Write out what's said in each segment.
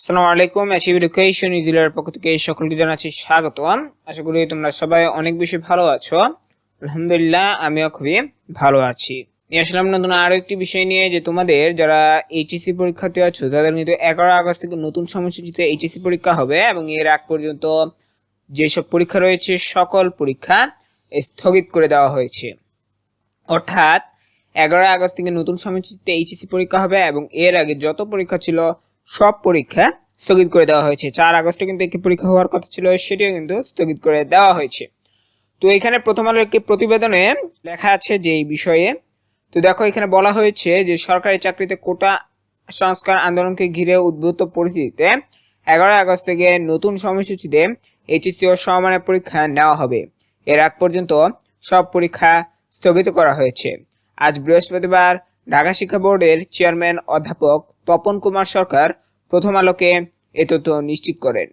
আসসালামু আলাইকুম achieve education ইজিলার পক্ষ থেকে সকলকে জানাচ্ছি স্বাগতম। আশা করি তোমরা সবাই অনেক বেশি ভালো আছো। আলহামদুলিল্লাহ, আমিও খুবই ভালো আছি। নিয়ে আসলাম নতুন আরও একটি বিষয় নিয়ে যে তোমাদের যারা এইচএসসি পরীক্ষার্থী আছো, তাদের কিন্তু এগারো আগস্ট থেকে নতুন সময়সূচিতে এইচএসসি পরীক্ষা হবে এবং এর আগ পর্যন্ত যেসব পরীক্ষা রয়েছে, সকল পরীক্ষা স্থগিত করে দেওয়া হয়েছে। অর্থাৎ, এগারো আগস্ট থেকে নতুন সময়সূচিতে এইচএসসি পরীক্ষা হবে এবং এর আগে যত পরীক্ষা ছিল সব পরীক্ষা স্থগিত করে দেওয়া হয়েছে। চার আগস্টে কিন্তু একটি পরীক্ষা হওয়ার কথা ছিল, সেটিও কিন্তু স্থগিত করে দেওয়া হয়েছে। তো এখানে প্রথম আলোর একটি প্রতিবেদনে লেখা আছে যে এই বিষয়ে, তো দেখো এখানে বলা হয়েছে যে সরকারি চাকরিতে কোটা সংস্কার আন্দোলনকে ঘিরে উদ্ভূত পরিস্থিতিতে এগারো আগস্ট থেকে নতুন সময়সূচিতে এইচএসসি ও সমমানের পরীক্ষা নেওয়া হবে। এর আগ পর্যন্ত সব পরীক্ষা স্থগিত করা হয়েছে। আজ বৃহস্পতিবার ঢাকা শিক্ষা বোর্ডের চেয়ারম্যান অধ্যাপক তপন কুমার সরকার প্রথম আলোকে এ তথ্য নিশ্চিত করেন।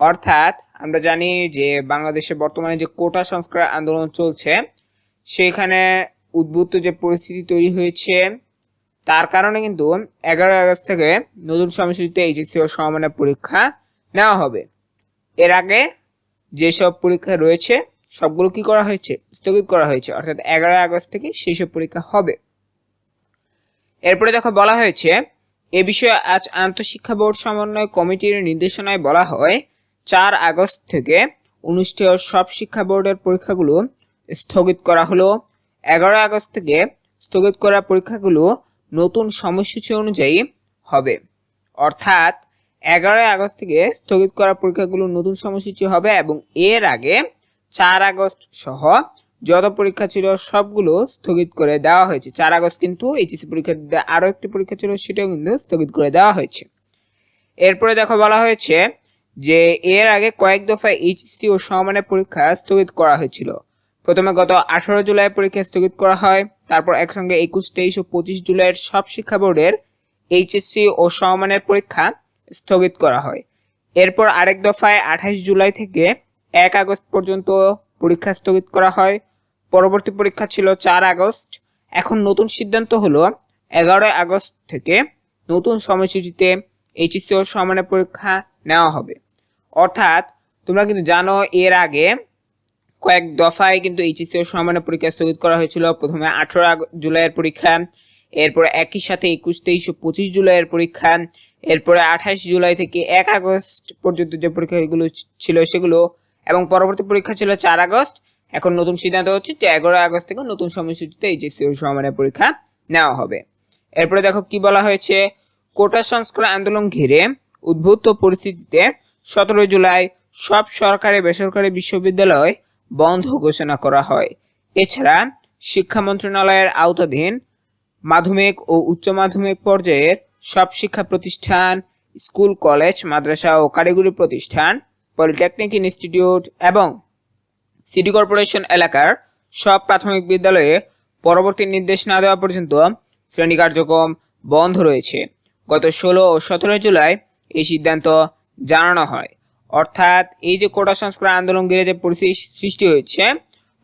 অর্থাৎ আমরা জানি যে বাংলাদেশে বর্তমানে যে কোটা সংস্কার আন্দোলন চলছে, সেখানে উদ্ভূত যে পরিস্থিতি তৈরি হয়েছে, তার কারণে কিন্তু এগারো আগস্ট থেকে নতুন সময়সূচিতে এইচএসসি ও সমমানের পরীক্ষা নেওয়া হবে। এর আগে যেসব পরীক্ষা রয়েছে, সবগুলো কি করা হয়েছে? স্থগিত করা হয়েছে। অর্থাৎ এগারো আগস্ট থেকে সেই সব পরীক্ষা হবে। এরপরে দেখো বলা হয়েছে, এ বিষয়ে আজ আন্তঃশিক্ষা বোর্ড সমন্বয় কমিটির নির্দেশনায় বলা হয়, চার আগস্ট থেকে অনুষ্ঠেয় সব শিক্ষা বোর্ডের পরীক্ষাগুলো স্থগিত করা হলো। এগারো আগস্ট থেকে স্থগিত করা পরীক্ষাগুলো নতুন সময়সূচি অনুযায়ী হবে। অর্থাৎ এগারোই আগস্ট থেকে স্থগিত করা পরীক্ষাগুলো নতুন সময়সূচি হবে এবং এর আগে চার আগস্ট সহ যত পরীক্ষা ছিল সবগুলো স্থগিত করে দেওয়া হয়েছে। চার আগস্ট কিন্তু এইচএসসি পরীক্ষা দিতে আরও একটি পরীক্ষা ছিল, সেটাও কিন্তু স্থগিত করে দেওয়া হয়েছে। এরপরে দেখো বলা হয়েছে যে এর আগে কয়েক দফায় এইচএসসি ও সমমানের পরীক্ষা স্থগিত করা হয়েছিল। প্রথমে গত আঠারো জুলাই পরীক্ষা স্থগিত করা হয়, তারপর একসঙ্গে একুশ, তেইশ ও পঁচিশ জুলাইয়ের সব শিক্ষা বোর্ডের এইচএসসি ও সমমানের পরীক্ষা স্থগিত করা হয়। এরপর আরেক দফায় আঠাশ জুলাই থেকে এক আগস্ট পর্যন্ত পরীক্ষা স্থগিত করা হয়। পরবর্তী পরীক্ষা ছিল চার আগস্ট। এখন নতুন সিদ্ধান্ত হলো এগারোই আগস্ট থেকে নতুন সময়সূচিতে এইচএসসি ও সমানের পরীক্ষা নেওয়া হবে। অর্থাৎ তোমরা কিন্তু জানো এর আগে কয়েক দফায় কিন্তু এইচএসসি ও সমানের পরীক্ষা স্থগিত করা হয়েছিল। প্রথমে আঠারো জুলাইয়ের পরীক্ষা, এরপরে একই সাথে একুশ, তেইশ ও পঁচিশ জুলাইয়ের পরীক্ষা, এরপরে আঠাশ জুলাই থেকে এক আগস্ট পর্যন্ত যে পরীক্ষাগুলো ছিল সেগুলো, এবং পরবর্তী পরীক্ষা ছিল চার আগস্ট। এখন নতুন সিদ্ধান্ত হচ্ছে যে এগারো আগস্ট থেকে নতুন সময়সূচিতে এইচএসসি ও সমানের পরীক্ষা নেওয়া হবে। এরপরে দেখো কি বলা হয়েছে, কোটা সংস্কার আন্দোলন ঘিরে উদ্ভূত পরিস্থিতিতে সতেরো জুলাই সব সরকারি বেসরকারি বিশ্ববিদ্যালয় বন্ধ ঘোষণা করা হয়। এছাড়া শিক্ষা মন্ত্রণালয়ের আওতাধীন মাধ্যমিক ও উচ্চ মাধ্যমিক পর্যায়ের সব শিক্ষা প্রতিষ্ঠান, স্কুল, কলেজ, মাদ্রাসা ও কারিগরি প্রতিষ্ঠান, পলিটেকনিক ইনস্টিটিউট এবং সিটি কর্পোরেশন এলাকার সব প্রাথমিক বিদ্যালয়ে পরবর্তী নির্দেশ না দেওয়া পর্যন্ত শ্রেণি কার্যক্রম বন্ধ রয়েছে। গত ষোলো ও সতেরো জুলাই এই সিদ্ধান্ত জানানো হয়। অর্থাৎ এই যে কোটা সংস্কার আন্দোলন ঘিরে যে পরিস্থিতি সৃষ্টি হয়েছে,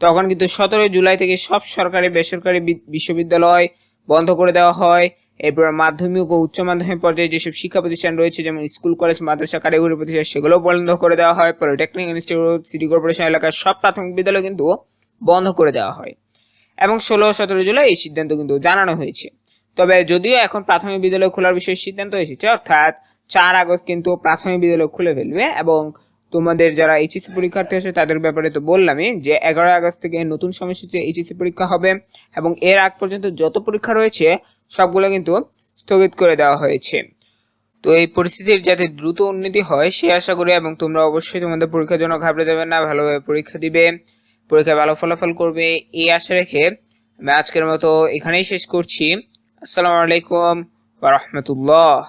তখন কিন্তু সতেরোই জুলাই থেকে সব সরকারি, বেসরকারি বিশ্ববিদ্যালয় বন্ধ করে দেওয়া হয়। এরপর মাধ্যমিক ও উচ্চ মাধ্যমিক পর্যায়ে যেসব শিক্ষা প্রতিষ্ঠান রয়েছে, যেমন স্কুল, কলেজ, মাদ্রাসা, কারিগরি প্রতিষ্ঠান, সেগুলো বন্ধ করে দেওয়া হয়। পলিটেকনিক ইনস্টিটিউট, সিটি কর্পোরেশন এলাকার সব প্রাথমিক বিদ্যালয় কিন্তু বন্ধ করে দেওয়া হয়। এবং ষোলো সতেরো জুলাই এই সিদ্ধান্ত কিন্তু জানানো হয়েছে। তবে যদিও এখন প্রাথমিক বিদ্যালয় খোলার বিষয়ে সিদ্ধান্ত এসেছে, অর্থাৎ চার আগস্ট কিন্তু প্রাথমিক বিদ্যালয় খুলে ফেলবে এবং তোমাদের যারা এইচএসসি পরীক্ষার্থী আছে, তাদের ব্যাপারে তো বললামই যে এগারো আগস্ট থেকে নতুন সময়সূচিতে এইচএসসি পরীক্ষা হবে এবং এর আগ পর্যন্ত যত পরীক্ষা রয়েছে সবগুলো কিন্তু স্থগিত করে দেওয়া হয়েছে। তো এই পরিস্থিতির যাতে দ্রুত উন্নতি হয়, সে আশা করি এবং তোমরা অবশ্যই তোমাদের পরীক্ষার জন্য ঘাবড়ে দেবে না, ভালোভাবে পরীক্ষা দিবে, পরীক্ষায় ভালো ফলাফল করবে, এই আশা রেখে আমি আজকের মতো এখানেই শেষ করছি। আসসালামু আলাইকুম রাহমাতুল্লাহ।